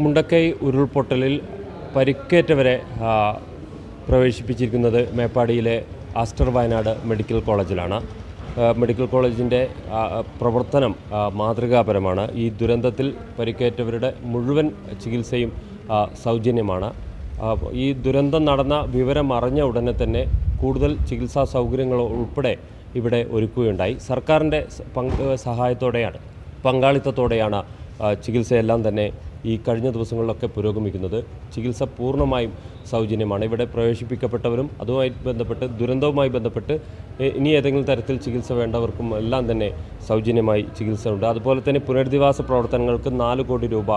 മുണ്ടക്കൈ ഉരുൾപൊട്ടലിൽ പരിക്കേറ്റവരെ പ്രവേശിപ്പിച്ചിരിക്കുന്നത് മേപ്പാടിയിലെ ആസ്റ്റർ വയനാട് മെഡിക്കൽ കോളേജിലാണ്. മെഡിക്കൽ കോളേജിന്റെ പ്രവർത്തനം മാതൃകാപരമാണ്. ഈ ദുരന്തത്തിൽ പരിക്കേറ്റവരുടെ മുഴുവൻ ചികിത്സയും സൗജന്യമാണ്. ഈ ദുരന്തം നടന്ന വിവരം അറിഞ്ഞ ഉടനെ തന്നെ കൂടുതൽ ചികിത്സാ സൗകര്യങ്ങൾ ഉൾപ്പെടെ ഇവിടെ ഒരുക്കുകയുണ്ടായി. സർക്കാരിന്റെ പങ്ക് സഹായത്തോടെയാണ് പങ്കാളിത്തത്തോടെയാണ് ചികിത്സയെല്ലാം തന്നെ ഈ കഴിഞ്ഞ ദിവസങ്ങളിലൊക്കെ പുരോഗമിക്കുന്നത്. ചികിത്സ പൂർണമായും സൗജന്യമാണ്. ഇവിടെ പ്രവേശിപ്പിക്കപ്പെട്ടവരും അതുമായി ബന്ധപ്പെട്ട് ദുരന്തവുമായി ബന്ധപ്പെട്ട് ഇനി ഏതെങ്കിലും തരത്തിൽ ചികിത്സ വേണ്ടവർക്കും എല്ലാം തന്നെ സൗജന്യമായി ചികിത്സ ഉണ്ട് അതുപോലെ തന്നെ പുനരധിവാസ പ്രവർത്തനങ്ങൾക്ക് നാല് കോടി രൂപ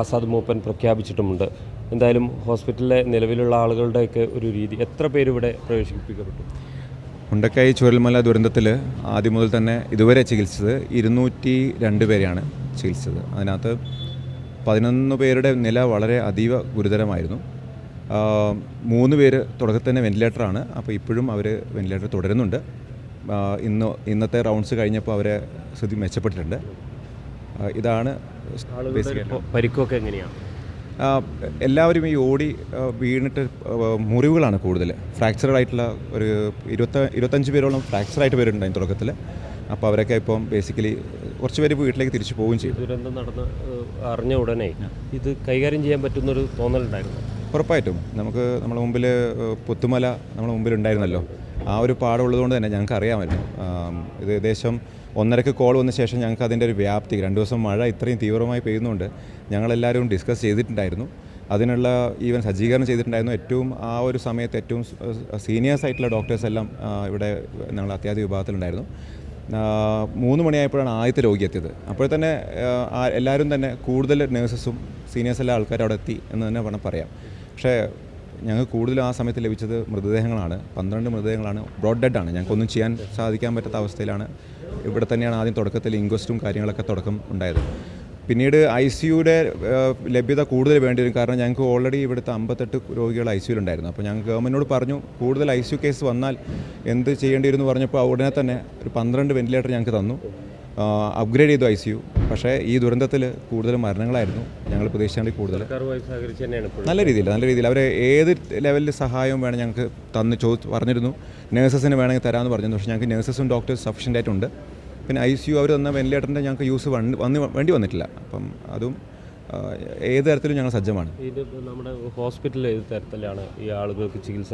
ആസാദ് മൂപ്പൻ പ്രഖ്യാപിച്ചിട്ടുമുണ്ട്. എന്തായാലും ഹോസ്പിറ്റലിലെ നിലവിലുള്ള ആളുകളുടെയൊക്കെ ഒരു രീതി എത്ര പേര് ഇവിടെ പ്രവേശിപ്പിക്കപ്പെട്ടു? മുണ്ടക്കൈ ചുരൽമല ദുരന്തത്തിൽ ആദ്യം മുതൽ തന്നെ ഇതുവരെ ചികിത്സിച്ചത് ഇരുന്നൂറ്റി രണ്ട് പേരെയാണ് ചികിത്സിച്ചത്. അതിനകത്ത് പതിനൊന്ന് പേരുടെ നില വളരെ അതീവ ഗുരുതരമായിരുന്നു. മൂന്ന് പേര് തുടക്കത്തിൽ തന്നെ വെന്റിലേറ്ററാണ് അപ്പോൾ ഇപ്പോഴും അവർ വെന്റിലേറ്റർ തുടരുന്നുണ്ട്. ഇന്ന് ഇന്നത്തെ റൗണ്ട്സ് കഴിഞ്ഞപ്പോൾ അവരെ സ്ഥിതി മെച്ചപ്പെട്ടിട്ടുണ്ട്. ഇതാണ് പരിക്കൊക്കെ എങ്ങനെയാണ് എല്ലാവരും ഈ ഓടി വീണിട്ട് മുറിവുകളാണ് കൂടുതൽ ഫ്രാക്ചറഡ് ആയിട്ടുള്ള ഒരു ഇരുപത്ത ഇരുപത്തഞ്ച് പേരോളം ഫ്രാക്ചർ ആയിട്ട് പേരുണ്ടായി തുടക്കത്തിൽ അപ്പോൾ അവരൊക്കെ ഇപ്പം ബേസിക്കലി കുറച്ച് പേര് വീട്ടിലേക്ക് തിരിച്ചു പോവുകയും ചെയ്യും ദുരന്തം നടന്ന് അറിഞ്ഞ ഉടനെ ഇത് കൈകാര്യം ചെയ്യാൻ പറ്റുന്നൊരു തോന്നലുണ്ടായിരുന്നു? ഉറപ്പായിട്ടും. നമുക്ക് നമ്മുടെ മുമ്പിൽ പുത്തുമല നമ്മുടെ മുമ്പിൽ ഉണ്ടായിരുന്നല്ലോ ആ ഒരു പാടുള്ളതുകൊണ്ട് തന്നെ ഞങ്ങൾക്ക് അറിയാമല്ലോ ഇത് ഏകദേശം ഒന്നരക്ക് കോൾ വന്ന ശേഷം ഞങ്ങൾക്ക് അതിന്റെ ഒരു വ്യാപ്തി രണ്ട് ദിവസം മഴ ഇത്രയും തീവ്രമായി പെയ്യുന്നുണ്ട് ഞങ്ങളെല്ലാവരും ഡിസ്കസ് ചെയ്തിട്ടുണ്ടായിരുന്നു. അതിനുള്ള ഈവൻ സജ്ജീകരണം ചെയ്തിട്ടുണ്ടായിരുന്നു. ഏറ്റവും ആ ഒരു സമയത്ത് ഏറ്റവും സീനിയേഴ്സ് ആയിട്ടുള്ള ഡോക്ടേഴ്സ് എല്ലാം ഇവിടെ ഞങ്ങൾ അത്യാധി വിഭാഗത്തിലുണ്ടായിരുന്നു. മൂന്ന് മണിയായപ്പോഴാണ് ആദ്യത്തെ രോഗി എത്തിയത്. അപ്പോൾ തന്നെ ആ, ആ- എല്ലാവരും തന്നെ കൂടുതൽ നേഴ്സസും സീനിയേഴ്സ് എല്ലാ ആൾക്കാരും അവിടെ എത്തി എന്ന് തന്നെ വേണം പറയാം. പക്ഷേ ഞങ്ങൾക്ക് കൂടുതലും ആ സമയത്ത് ലഭിച്ചത് മൃതദേഹങ്ങളാണ്. പന്ത്രണ്ട് മൃതദേഹങ്ങളാണ്. ബ്രോഡ് ഡെഡ് ആണ്. ഞങ്ങൾക്കൊന്നും ചെയ്യാൻ സാധിക്കാൻ പറ്റാത്ത അവസ്ഥയിലാണ്. ഇവിടെ തന്നെയാണ് ആദ്യം തുടക്കത്തിൽ ഇൻക്വസ്റ്റും കാര്യങ്ങളൊക്കെ തുടക്കം ഉണ്ടായത്. പിന്നീട് ഐ സിയുടെ ലഭ്യത കൂടുതൽ വേണ്ടി വരും. കാരണം ഞങ്ങൾക്ക് ഓൾറെഡി ഇവിടുത്തെ അമ്പത്തെട്ട് രോഗികൾ ഐ സിയുണ്ടായിരുന്നു അപ്പോൾ ഞങ്ങൾ ഗവൺമെന്റിനോട് പറഞ്ഞു കൂടുതൽ ഐ സി യു കേസ് വന്നാൽ എന്ത് ചെയ്യേണ്ടി വരുമെന്ന് പറഞ്ഞപ്പോൾ ഉടനെ തന്നെ ഒരു പന്ത്രണ്ട് വെന്റിലേറ്റർ ഞങ്ങൾക്ക് തന്നു. അപ്ഗ്രേഡ് ചെയ്തു ഐ സി യു. പക്ഷേ ഈ ദുരന്തത്തിൽ കൂടുതൽ മരണങ്ങളായിരുന്നു ഞങ്ങൾ പ്രതീക്ഷിച്ചാണ്ട് കൂടുതൽ. നല്ല രീതിയിൽ നല്ല രീതിയിൽ. അവരെ ഏത് ലെവലിൽ സഹായവും വേണം ഞങ്ങൾക്ക് തന്ന് ചോ പറഞ്ഞിരുന്നു. നേഴ്സസിന് വേണമെങ്കിൽ തരാമെന്ന് പറഞ്ഞിരുന്നു. പക്ഷേ ഞങ്ങൾക്ക് നേഴ്സസും ഡോക്ടേഴ്സ് സഫീഷ്യന്റ് ആയിട്ടുണ്ട്. പിന്നെ ഐ സി യു അവർ തന്ന വെന്റിലേറ്ററിന്റെ ഞങ്ങൾക്ക് യൂസ് വന്ന് വന്ന് വേണ്ടി വന്നിട്ടില്ല. അപ്പം അതും ഏത് തരത്തിലും ഞങ്ങൾ സജ്ജമാണ്. ഇത് നമ്മുടെ ഹോസ്പിറ്റലിൽ ഏത് തരത്തിലാണ് ഈ ആളുകൾക്ക് ചികിത്സ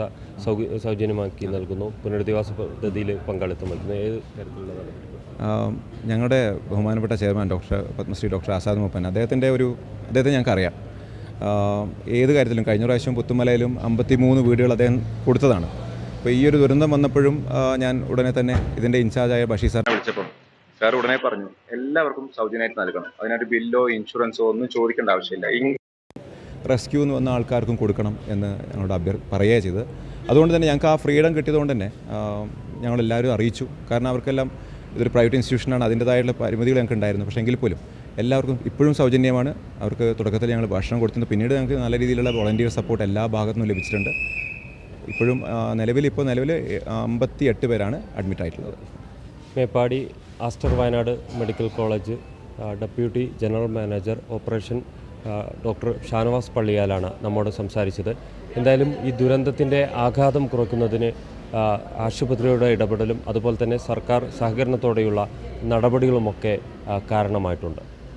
സൗജന്യമാക്കി നൽകുന്നു? പുനരധിവാസ പദ്ധതിയിൽ പങ്കാളിത്തം വയ്ക്കുന്നു ഏത് തരത്തിലുള്ള ഞങ്ങളുടെ ബഹുമാനപ്പെട്ട chairman doctor Padma Shri doctor Azad Moopen അദ്ദേഹത്തിന്റെ ഒരു അദ്ദേഹത്തെ ഞങ്ങൾക്ക് അറിയാം. ഏത് കാര്യത്തിലും കഴിഞ്ഞ പ്രാവശ്യം പുത്തുമലയിലും അമ്പത്തി മൂന്ന് വീടുകൾ അദ്ദേഹം കൊടുത്തതാണ്. അപ്പോൾ ഈ ഒരു ദുരന്തം വന്നപ്പോഴും ഞാൻ ഉടനെ തന്നെ ഇതിന്റെ ഇൻചാർജായ ബഷീർ സാറിനെ വിളിച്ചപ്പോൾ സാർ ഉടനെ പറഞ്ഞു എല്ലാവർക്കും സൗജന്യമായിട്ട് നൽകണം. അതിനായിട്ട് ബില്ലോ ഇൻഷുറൻസോ ഒന്നും ചോദിക്കേണ്ട ആവശ്യമില്ല. റെസ്ക്യൂ എന്ന് വന്ന ആൾക്കാർക്കും കൊടുക്കണം എന്ന് ഞങ്ങളോട് അഭ്യർ പറയുകയാണ് ചെയ്തത്. അതുകൊണ്ട് തന്നെ ഞങ്ങൾക്ക് ആ ഫ്രീഡം കിട്ടിയതുകൊണ്ട് തന്നെ ഞങ്ങളെല്ലാവരും അറിയിച്ചു. കാരണം അവർക്കെല്ലാം ഇതൊരു പ്രൈവറ്റ് ഇൻസ്റ്റിറ്റ്യൂഷനാണ് അതിന്റെതായിട്ടുള്ള പരിമിതികൾ ഞങ്ങൾക്ക് ഉണ്ടായിരുന്നു. പക്ഷേ എങ്കിൽ പോലും എല്ലാവർക്കും ഇപ്പോഴും സൗജന്യമാണ്. അവർക്ക് തുടക്കത്തിൽ ഞങ്ങൾ ഭക്ഷണം കൊടുത്തിട്ടുണ്ട് പിന്നീട് ഞങ്ങൾക്ക് നല്ല രീതിയിലുള്ള വോളണ്ടിയർ സപ്പോർട്ട് എല്ലാ ഭാഗത്തു നിന്നും ലഭിച്ചിട്ടുണ്ട്. ഇപ്പോഴും നിലവിൽ ഇപ്പോൾ നിലവിൽ അമ്പത്തി എട്ട് പേരാണ് അഡ്മിറ്റ് ആയിട്ടുള്ളത് Meppadi Aster Wayanad medical college deputy general manager operation doctor Shanavas പള്ളിയാലാണ് നമ്മോട് സംസാരിച്ചത്. എന്തായാലും ഈ ദുരന്തത്തിന്റെ ആഘാതം കുറയ്ക്കുന്നതിന് ആശുപത്രിയുടെ ഇടപെടലും അതുപോലെ തന്നെ സർക്കാർ സഹകരണത്തോടെയുള്ള നടപടികളുമൊക്കെ കാരണമായിട്ടുണ്ട്.